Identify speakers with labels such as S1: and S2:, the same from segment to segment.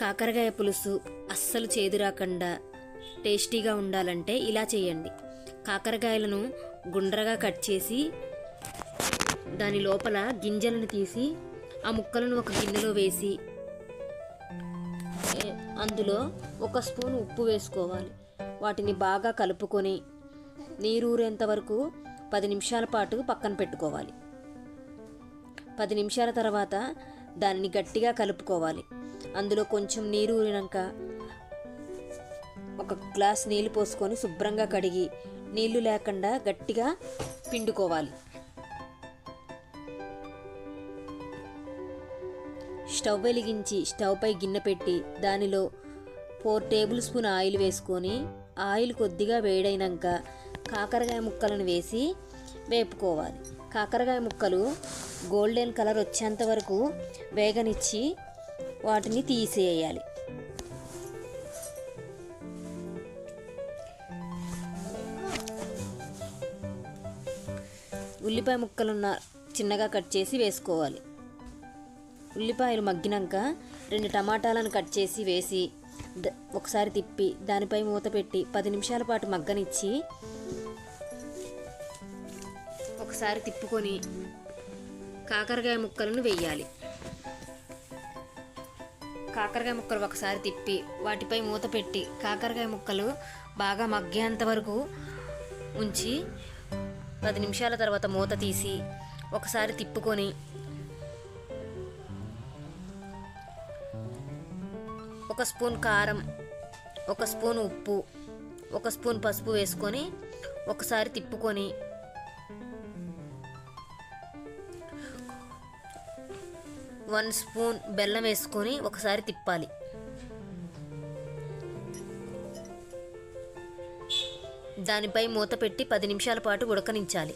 S1: కాకరకాయ పులుసు అస్సలు చేదు రాకుండా టేస్టీగా ఉండాలంటే ఇలా చేయండి. కాకరకాయలను గుండ్రగా కట్ చేసి దాని లోపల గింజలను తీసి ఆ ముక్కలను ఒక గిన్నెలో వేసి అందులో ఒక స్పూన్ ఉప్పు వేసుకోవాలి. వాటిని బాగా కలుపుకొని నీరూరేంత వరకు పది నిమిషాల పాటు పక్కన పెట్టుకోవాలి. పది నిమిషాల తర్వాత దానిని గట్టిగా కలుపుకోవాలి. అందులో కొంచెం నీరు ఊరినాక ఒక గ్లాస్ నీళ్ళు పోసుకొని శుభ్రంగా కడిగి నీళ్ళు లేకుండా గట్టిగా పిండుకోవాలి. స్టవ్ వెలిగించి స్టవ్ పై గిన్నె పెట్టి దానిలో ఫోర్ టేబుల్ స్పూన్ ఆయిల్ వేసుకొని ఆయిల్ కొద్దిగా వేడైనాక కాకరకాయ ముక్కలను వేసి వేపుకోవాలి. కాకరకాయ ముక్కలు గోల్డెన్ కలర్ వచ్చేంత వరకు వేగనిచ్చి వాటిని తీసేయాలి. ఉల్లిపాయ ముక్కలున్న చిన్నగా కట్ చేసి వేసుకోవాలి. ఉల్లిపాయలు మగ్గినాక రెండు టమాటాలను కట్ చేసి వేసి ఒకసారి తిప్పి దానిపై మూత పెట్టి పది నిమిషాల పాటు మగ్గనిచ్చి ఒకసారి తిప్పుకొని కాకరకాయ ముక్కలను వేయాలి. కాకరకాయ ముక్కలు ఒకసారి తిప్పి వాటిపై మూత పెట్టి కాకరకాయ ముక్కలు బాగా మగ్గేంత వరకు ఉంచి పది నిమిషాల తర్వాత మూత తీసి ఒకసారి తిప్పుకొని ఒక స్పూన్ కారం ఒక స్పూన్ ఉప్పు ఒక స్పూన్ పసుపు వేసుకొని ఒకసారి తిప్పుకొని వన్ స్పూన్ బెల్లం వేసుకొని ఒకసారి తిప్పాలి. దానిపై మూత పెట్టి పది నిమిషాల పాటు ఉడకనించాలి.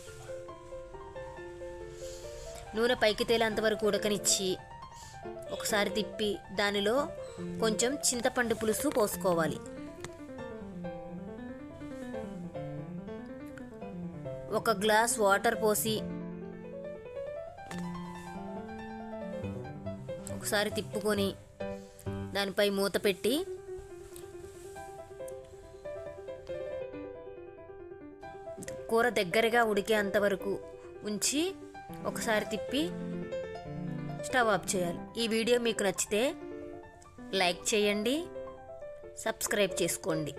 S1: నూనె పైకి తేలేంత వరకు ఉడకనిచ్చి ఒకసారి తిప్పి దానిలో కొంచెం చింతపండు పులుసు పోసుకోవాలి. ఒక గ్లాస్ వాటర్ పోసి ఒకసారి తిప్పుకొని దానిపై మూత పెట్టి కూర దగ్గరగా ఉడికేంత వరకు ఉంచి ఒకసారి తిప్పి స్టవ్ ఆఫ్ చేయాలి. ఈ వీడియో మీకు నచ్చితే లైక్ చేయండి సబ్స్క్రైబ్ చేసుకోండి.